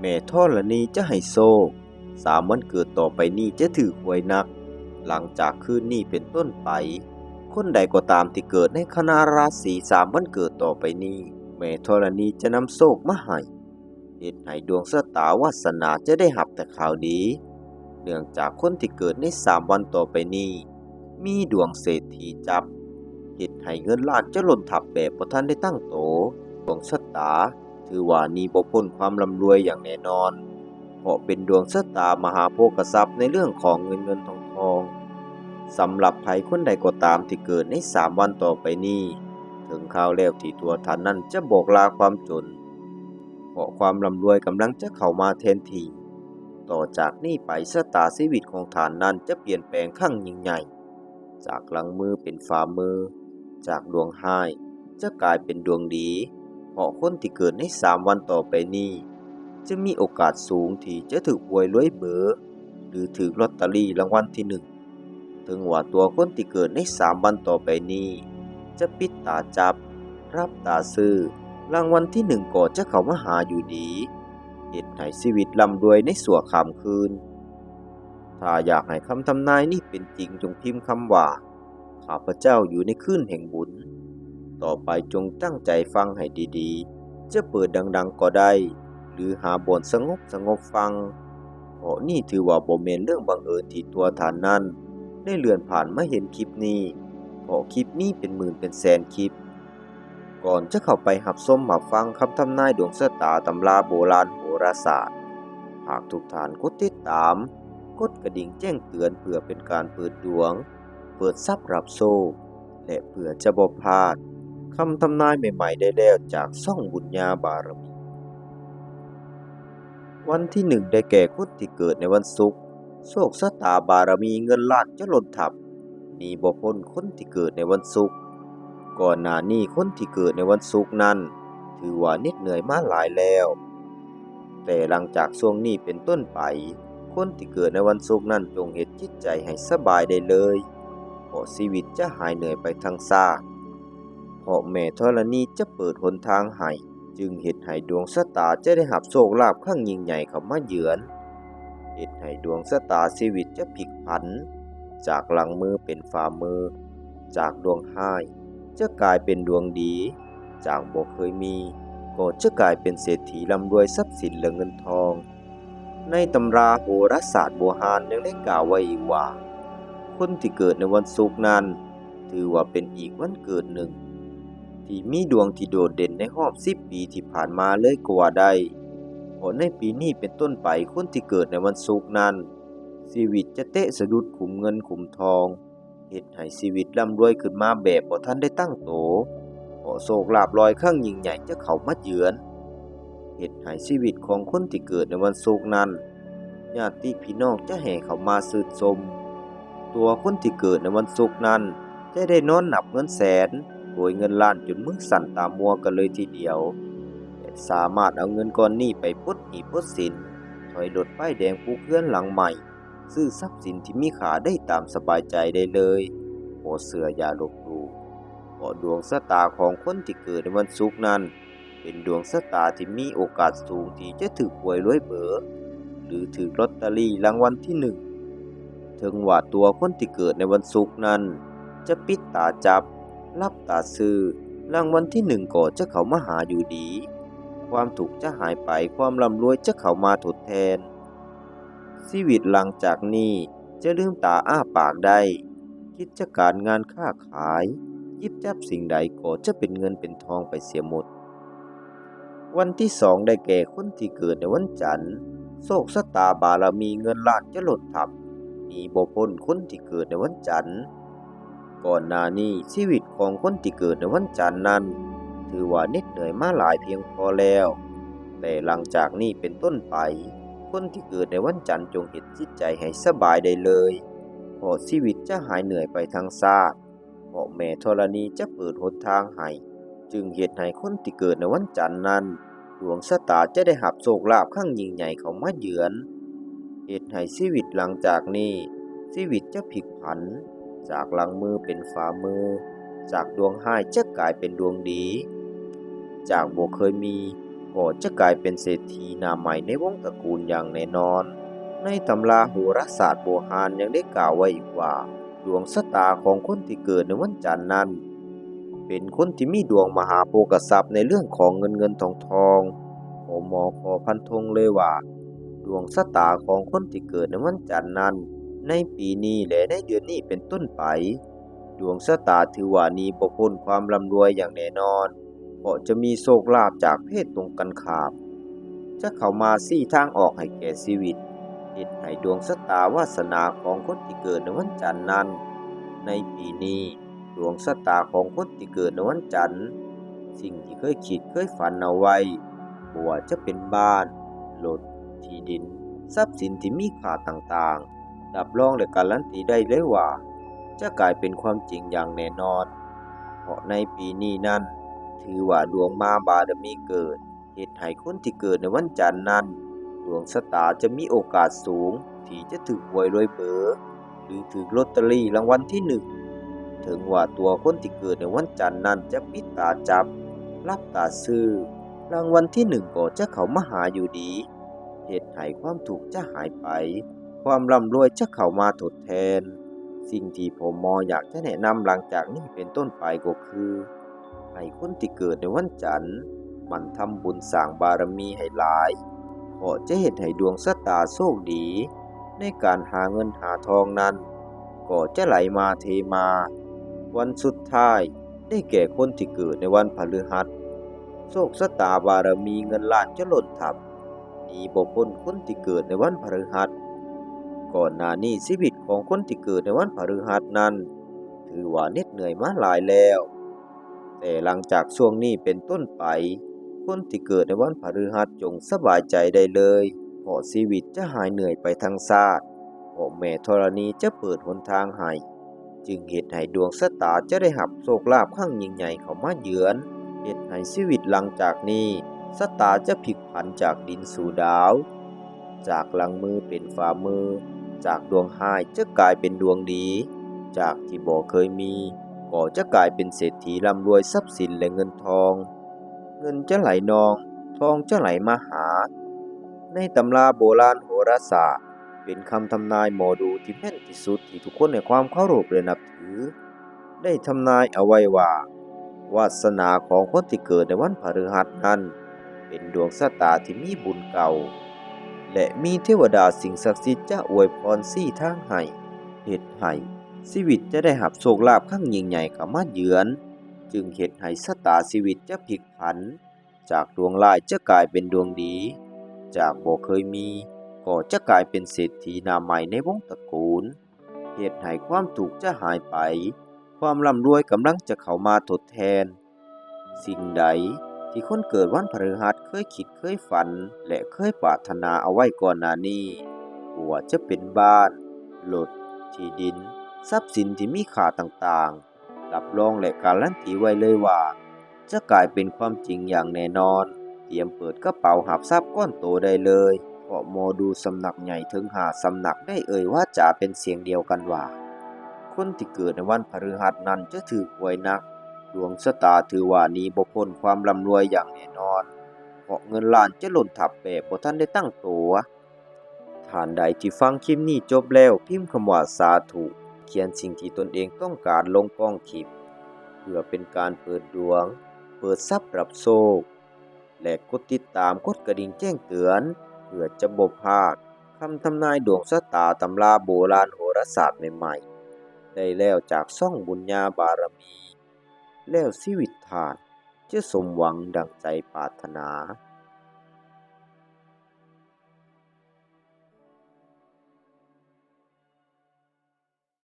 แม่ธรณีจะให้โซกสามวันเกิดต่อไปนี้จะถือหวยนัก หลังจากคืนนี้เป็นต้นไป คนใดก็ตามที่เกิดในคณะราศีสามวันเกิดต่อไปนี้ แม่ธรณีจะนำโชคมาให้เหตุให้ดวงชะตาวาสนาจะได้หับแต่ข่าวดี เนื่องจากคนที่เกิดในสามวันต่อไปนี้ มีดวงเศรษฐีจับเหตุให้เงินล้านจะหล่นทับแบบบ่ทันได้ตั้งโตดวงชะตา ถือว่านี้บ่พ้นความร่ำรวยอย่างแน่นอน เพราะเป็นดวงชะตามหาโภคทรัพย์ในเรื่องของเงินเงินทองทองสำหรับภัยคนใดก็ตามที่เกิดในสามวันต่อไปนี้ ถึงข่าวแล้วที่ตัวท่านนั้นจะบอกลาความจน เพราะความร่ำรวยกำลังจะเข้ามาแทนที่ต่อจากนี้ไปชะตาชีวิตของท่านนั้นจะเปลี่ยนแปลงครั้งยิ่งใหญ่ จากหลังมือเป็นฝ่ามือ จากดวงห้ายจะกลายเป็นดวงดีาะคนที่เกิดในสามวันต่อไปนี้ จะมีโอกาสสูงที่จะถูกหวยรวยเบอร์หรือถือลอตเตอรี่รางวัลที่หนึ่งถึงว่าตัวคนที่เกิดในสามวันต่อไปนี้ จะปิดตาจับ รับตาซื้อรางวัลที่หนึ่งก็จะเข้ามาหาอยู่ดีเหตุให้ชีวิตลำรวยในสัวขามคืน ถ้าอยากให้คำทำนายนี้เป็นจริงจงพิมพ์คำว่า ข้าพเจ้าอยู่ในคืนแห่งบุญ ต่อไปจงตั้งใจฟังให้ดีๆ จะเปิดดังๆก็ได้ หรือหาบทสงบสงบฟังเพราะนี่ถือว่าบ่แม่นเรื่องบังเอิญที่ตัวฐานนั้น ได้เลื่อนผ่านมาเห็นคลิปนี้เพราะคลิปนี้เป็นหมื่นเป็นแสนคลิป ก่อนจะเข้าไปหับส้มมาฟังคำทำนายดวงชะตาตำราโบราณโหราศาสตร์ หากทุกท่านกดติดตาม กดกระดิ่งแจ้งเตือนเพื่อเป็นการเปิดดวง เปิดทรัพย์รับโชคและเพื่อจะบ่พลาด คำทำนายใหม่ๆ ได้แล้วจากซ่องบุญญาบารมี วันที่หนึ่งได้แก่คนที่เกิดในวันศุกร์โชคชะตาบารมีเงินล้านจะหล่นทับ มีบ่พ้นคนที่เกิดในวันศุกร์ก่อนหน้านี้คนที่เกิดในวันศุกร์นั้น ถือว่าน็ดเหนื่อยมาหลายแล้ว แต่หลังจากช่วงนี้เป็นต้นไป คนที่เกิดในวันศุกร์นั้นจงเฮ็ดจิตใจให้สบายได้เลยเพราะชีวิตจะหายเหนื่อยไปทางซาก ราะแม่ธรณีจะเปิดหนทางให้จึงเฮ็ดให้ดวงชะตาจะได้รับโชคลาภครั้งยิ่งใหญ่เข้ามาเยือนเฮ็ดให้ดวงชะตาชีวิตจะพลิกผัน จากหลังมือเป็นฝ่ามือ จากดวงห้ายจะกลายเป็นดวงดี จากบ่เคยมีก็จะกลายเป็นเศรษฐีร่ำรวยทรัพย์สินและเงินทอง ในตำราโหราศาสตร์โบราณยังได้กล่าวไว้อีกว่า คนที่เกิดในวันศุกร์นั้น ถือว่าเป็นอีกวันเกิดหนึ่ง ที่มีดวงที่โดดเด่นในรอบสิบปีที่ผ่านมาเลยกว่าได้เพราะในปีนี้เป็นต้นไปคนที่เกิดในวันศุกร์นั้น ชีวิตจะเตะสะดุดขุมเงินขุมทองเฮ็ดให้ชีวิตร่ำรวยขึ้นมาแบบบ่ทันได้ตั้งโตเพราะโศกลาบลอยครั้งยิ่งใหญ่จะเข้ามาเยือนเฮ็ดให้ชีวิตของคนที่เกิดในวันศุกร์นั้นญาติพี่น้องจะแห่เข้ามาชื่นชมตัวคนที่เกิดในวันศุกร์นั้นจะได้นอนหนับเงินแสน โกยเงินล้านจนมือสั่นตามมัวกันเลยทีเดียว สามารถเอาเงินก้อนนี้ไปปลดหนี้ปลดสิน ถอยรถป้ายแดงปลูกเรือนหลังใหม่ ซื้อทรัพย์สินที่มีค่าได้ตามสบายใจได้เลยโปรดเสืออย่าลบหลู่เพราะดวงชะตาของคนที่เกิดในวันศุกร์นั้น เป็นดวงชะตาที่มีโอกาสสูงที่จะถือหวยรวยเบอร์หรือถือลอตเตอรี่รางวัลที่หนึ่งถึงว่าตัวคนที่เกิดในวันศุกร์นั้น จะปิดตาจับ รับตาซื้อรางวัลที่หนึ่งก็จะเขามาหาอยู่ดี ความถูกจะหายไปความร่ำรวยจะเขามาทดแทน ชีวิตหลังจากนี้จะลืมตาอ้าปากได้กิดจะการงานค้าขาย ยิบจับสิ่งใดก็จะเป็นเงินเป็นทองไปเสียหมด วันที่สองได้แก่คนที่เกิดในวันจันทร์โชคชะตาบารมีเงินล้านจะหล่นทับมีบ่พ้นคนที่เกิดในวันจันทร์ ก่อนหน้านี้ชีวิตของคนที่เกิดในวันจันทร์นั้น ถือว่าเหน็ดเหนื่อยมาหลายเพียงพอแล้ว แต่หลังจากนี้เป็นต้นไป คนที่เกิดในวันจันทร์จงเห็นจิตใจให้สบายได้เลยเพราะชีวิตจะหายเหนื่อยไปทางซากเพราะแม่ธรณีจะเปิดหนทางให้จึงเหตุให้คนที่เกิดในวันจันทร์นั้นดวงชะตาจะได้หับโชคลาภข้างยิ่งใหญ่เขามาเยือนเหตุให้ชีวิตหลังจากนี้ชีวิตจะพลิกผัน จากหลังมือเป็นฝ่ามือ จากดวงห้ายจะกลายเป็นดวงดี จากบ่เคยมีก็จะกลายเป็นเศรษฐีหนาใหม่ในวงตระกูลอย่างแน่นอน ในตำราโหราศาสตร์โบราณยังได้กล่าวไว้อีกว่า ดวงชะตาของคนที่เกิดในวันจันทร์นั้น เป็นคนที่มีดวงมหาโภคทรัพย์ในเรื่องของเงินเงินทองทองโอมอขอพันธงเลยว่า ดวงชะตาของคนที่เกิดในวันจันทร์นั้น ในปีนี้และในเดือนนี้เป็นต้นไป ดวงชะตาถือว่านี้บ่พ้นความร่ำรวยอย่างแน่นอน เพราะจะมีโชคลาภจากเพศตรงกันข้าม จะเข้ามาซี่ทางออกให้แก่ชีวิตเฮ็ดให้ดวงชะตาวาสนาของคนที่เกิดในวันจันทร์นั้น ในปีนี้ดวงชะตาของคนที่เกิดในวันจันทร์สิ่งที่เคยคิดเคยฝันเอาไว้บ่ว่าจะเป็นบ้านรถที่ดิน ทรัพย์สินที่มีค่าต่างๆ รับรองและการันตีได้เลยว่า จะกลายเป็นความจริงอย่างแน่นอน เพราะในปีนี้นั้น ถือว่าดวงมาบารมีเกิด เหตุให้คนที่เกิดในวันจันทร์นั้น ดวงชะตาจะมีโอกาสสูง ที่จะถูกหวยรวยเบอร์หรือถูกลอตเตอรี่รางวัลที่หนึ่งถึงว่าตัวคนที่เกิดในวันจันทร์นั้นจะปิดตาจับ รับตาซื้อ รางวัลที่หนึ่งก็จะเข้ามาหาอยู่ดี เหตุให้ความถูกจะหายไป ความร่ำรวยจะเข้ามาทดแทน สิ่งที่ผมมออยากจะแนะนำหลังจากนี้เป็นต้นไปก็คือให้คนที่เกิดในวันจันทร์ มันทำบุญสร้างบารมีให้หลายเพราะจะเห็นให้ดวงชะตาโชคดี ในการหาเงินหาทองนั้น ก็จะไหลมาเทมา วันสุดท้ายได้แก่คนที่เกิดในวันพฤหัสโชคชะตาบารมีเงินล้านจะหล่นทับนีบ่พ้นคนที่เกิดในวันพฤหัส ก่อนหน้านี้ชีวิตของคนที่เกิดในวันพฤหัสนั้น ถือว่าเหน็ดเหนื่อยมาหลายแล้ว แต่หลังจากช่วงนี้เป็นต้นไป คนที่เกิดในวันพฤหัสจงสบายใจได้เลยเพราะชีวิตจะหายเหนื่อยไปทั้งชาติเพราะแม่ธรณีจะเปิดหนทางให้จึงเหตุให้ดวงชะตาจะได้หับโชคลาภข้างยิ่งใหญ่เข้ามาเยือนเหตุให้ชีวิตหลังจากนี้ชะตาจะพลิกผันจากดินสู่ดาว จากหลังมือเป็นฝ่ามือ จากดวงหายจะกลายเป็นดวงดี จากที่บ่เคยมีก็จะกลายเป็นเศรษฐีร่ำรวยทรัพย์สินและเงินทอง เงินจะไหลนอง ทองจะไหลมาหา ในตำราโบราณโหราศาสตร์ เป็นคำทำนายหมอดูที่แม่นที่สุดที่ทุกคนในความเคารพและนับถือ ได้ทำนายเอาไว้ว่าวาสนาของคนที่เกิดในวันพฤหัสนั้น เป็นดวงชะตาที่มีบุญเก่า และมีเทวดาสิ่งศักดิ์สิทธิ์จะอวยพรสี่ทางให้เหตุให้ชีวิตจะได้หับโชคลาภข้างยิ่งใหญ่เข้ามาเยือน จึงเหตุให้ชะตาชีวิตจะพลิกผัน จากดวงร้ายจะกลายเป็นดวงดี จากบ่เคยมีก็จะกลายเป็นเศรษฐีหนาใหม่ในวงตระกูลเหตุให้ความถูกจะหายไป ความร่ำรวยกำลังจะเข้ามาทดแทน สิ่งใด ที่คนเกิดวันพฤหัสเคยคิดเคยฝัน และเคยปรารถนาเอาไว้ก่อนหน้านี้ว่าจะเป็นบ้านรถที่ดิน ทรัพย์สินที่มีค่าต่างๆ รับรองและการันตีไว้เลยว่า จะกลายเป็นความจริงอย่างแน่นอน เตรียมเปิดกระเป๋าหับทรัพย์ก้อนโตได้เลยเพราะหมอดูสำนักใหญ่ถึงหาสำนักได้เอ่ยว่าจะเป็นเสียงเดียวกันว่า คนที่เกิดในวันพฤหัสนั้นจะถือหวยหนัก ดวงชะตาถือว่านี้บ่พ้นความร่ำรวยอย่างแน่นอน เพราะเงินล้านจะหล่นทับแบบบ่ทันได้ตั้งตัวท่านใดที่ฟังคลิปนี้จบแล้วพิมพ์คำว่าสาธุเขียนสิ่งที่ตนเองต้องการลงกล้องคลิป เพื่อเป็นการเปิดดวง เปิดทรัพย์รับโชคและกดติดตามกดกระดิ่งแจ้งเตือน เพื่อจะบ่พลาดคำทำนายดวงชะตาตำราโบราณโหราศาสตร์ใหม่ๆ ได้แล้วจากซ่องบุญญาบารมี แล้วชีวิตทานจะสมหวังดังใจปรารถนา